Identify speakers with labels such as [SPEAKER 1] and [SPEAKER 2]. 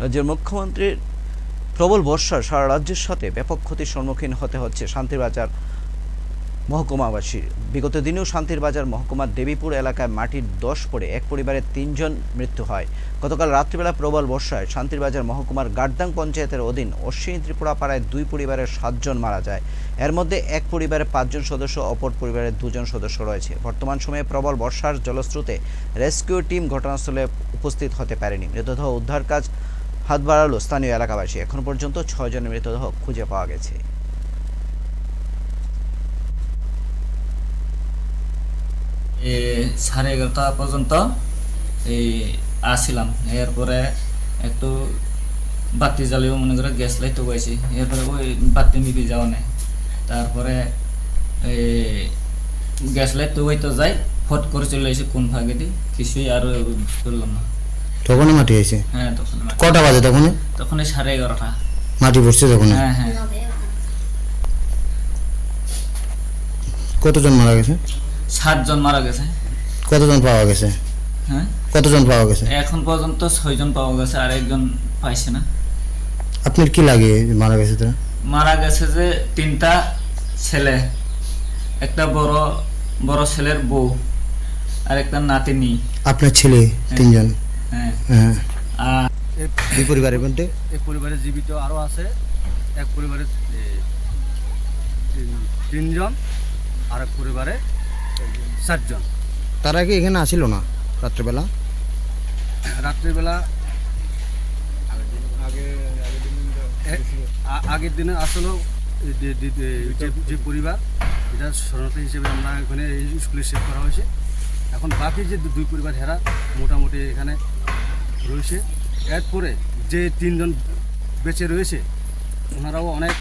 [SPEAKER 1] রাজ্যের মুখ্যমন্ত্রীর প্রবল বর্ষার সারা রাজ্যের সাথে ব্যাপক ক্ষতির সম্মুখীন হতে হচ্ছে শান্তিরবাজার মহকুমাবাসীর বিগত দিনেও শান্তির বাজার মহকুমার দেবীপুর এলাকায় মাটির দশ পড়ে এক পরিবারের তিনজন মৃত্যু হয়। গতকাল রাত্রিবেলা প্রবল বর্ষায় শান্তির বাজার মহকুমার গার্দাং পঞ্চায়েতের অধীন অশ্বিনী ত্রিপুরা পাড়ায় দুই পরিবারের সাতজন মারা যায়। এর মধ্যে এক পরিবারের পাঁচজন সদস্য, অপর পরিবারের দুজন সদস্য রয়েছে। বর্তমান সময়ে প্রবল বর্ষার জলস্রোতে রেস্কিউ টিম ঘটনাস্থলে উপস্থিত হতে পারেনি। মৃতদেহ উদ্ধার কাজ হাত বাড়ালো স্থানীয় এলাকাবাসী। এখন পর্যন্ত ছয়জনের মৃতদেহ খুঁজে পাওয়া গেছে।
[SPEAKER 2] সাড়ে এগারোটা পর্যন্ত এই আসছিলাম এরপরে একটু বাতি জ্বালিয়েও মনে করে গ্যাস লাইটও পাইছি এরপরে ওই বাতি নিবি যাওয়া নেই। তারপরে এই গ্যাস লাইট তো যাই ফট করে চলে এসে কোন ভাগে দি কিছুই আর করলাম না।
[SPEAKER 3] তখনই মাটি হয়েছে?
[SPEAKER 2] হ্যাঁ তখন
[SPEAKER 3] কটা বাজে তখন
[SPEAKER 2] তখন এই সাড়ে এগারোটা।
[SPEAKER 3] মাটি পড়ছে তখন
[SPEAKER 2] হ্যাঁ হ্যাঁ।
[SPEAKER 3] কতজন মারা গেছে?
[SPEAKER 2] সাতজন মারা গেছে।
[SPEAKER 3] কতজন পাওয়া গেছে?
[SPEAKER 2] হ্যাঁ?
[SPEAKER 3] কতজন পাওয়া গেছে?
[SPEAKER 2] এখন পর্যন্ত ছয়জন পাওয়া গেছে আর একজন পাইছে না।
[SPEAKER 3] আপনার কি লাগে মারা গেছে তারা
[SPEAKER 2] মারা গেছে যে তিনটা ছেলে একটা বড় বড় ছেলের বউ আর একটা নাতিনি।
[SPEAKER 3] আপনার ছেলে তিনজন?
[SPEAKER 2] হ্যাঁ।
[SPEAKER 3] দুই পরিবারের মধ্যে?
[SPEAKER 4] এক পরিবারে জীবিত আরও আছে। এক পরিবারে তিনজন আর এক পরিবারে চারজন।
[SPEAKER 3] তারা কি এখানে আসিল না রাত্রেবেলা?
[SPEAKER 4] রাত্রিবেলা আগের দিনে আসলে যে- পরিবার এটা শরণার্থী হিসেবে আমরা এখানে এই স্কুলে সেভ করা হয়েছে। এখন বাকি যে দুই পরিবার হেরা মোটামুটি এখানে রয়েছে। এরপরে যে তিনজন বেঁচে রয়েছে ওনারাও অনেক